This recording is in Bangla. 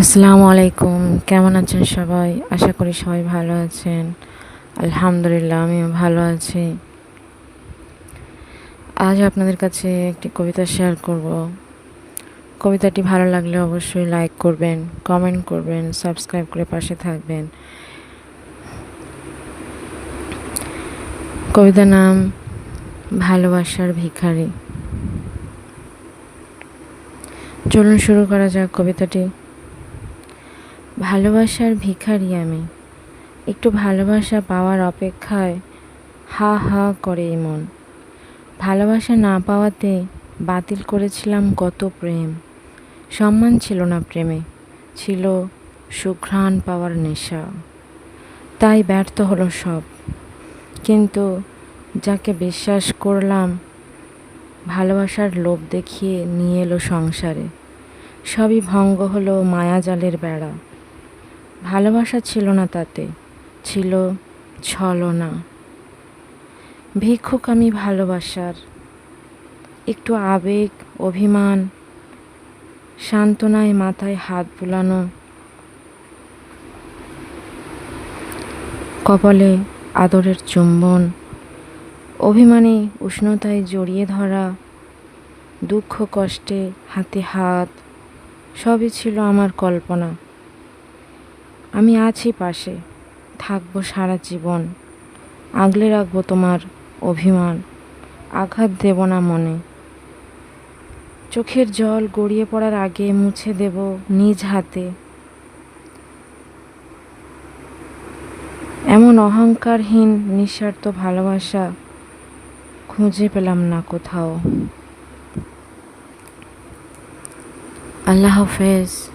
আসসালামু আলাইকুম। কেমন আছেন সবাই? আশা করি সবাই ভালো আছেন। আলহামদুলিল্লাহ, আমিও ভালো আছি। আজ আপনাদের কাছে একটি কবিতা শেয়ার করব। কবিতাটি ভালো লাগলে অবশ্যই লাইক করবেন, কমেন্ট করবেন, সাবস্ক্রাইব করে পাশে থাকবেন। কবিতার নাম, ভালোবাসার ভিখারি। চলুন শুরু করা যাক কবিতাটি। ভালোবাসার ভিখারি আমি। একটু ভালোবাসা পাওয়ার অপেক্ষায় হা হা করে এই মন। ভালোবাসা না পাওয়াতে বাতিল করেছিলাম কত প্রেম। সম্মান ছিল না প্রেমে, ছিল সুঘ্রাণ পাওয়ার নেশা। তাই ব্যর্থ হলো সব। কিন্তু যাকে বিশ্বাস করলাম, ভালোবাসার লোভ দেখিয়ে নিয়ে এলো সংসারে। সবই ভঙ্গ হলো মায়াজালের বেড়া। ভালোবাসা ছিল না তাতে, ছিল ছলনা। ভিক্ষুক আমি ভালোবাসার, একটু আবেগ, অভিমান, সান্ত্বনায় মাথায় হাত বুলানো। কপালে আদরের চুম্বন, অভিমানে উষ্ণতায় জড়িয়ে ধরা, দুঃখ কষ্টে হাতে হাত, সবই ছিল আমার কল্পনা। আমি আছি পাশে, থাকব সারা জীবন। আগলে রাখব তোমার অভিমান, আঘাত দেব না মনে। চোখের জল গড়িয়ে পড়ার আগে মুছে দেব নিজ হাতে। এমন অহংকারহীন, নিঃস্বার্থ ভালোবাসা খুঁজে পেলাম না কোথাও। আল্লাহ হাফেজ।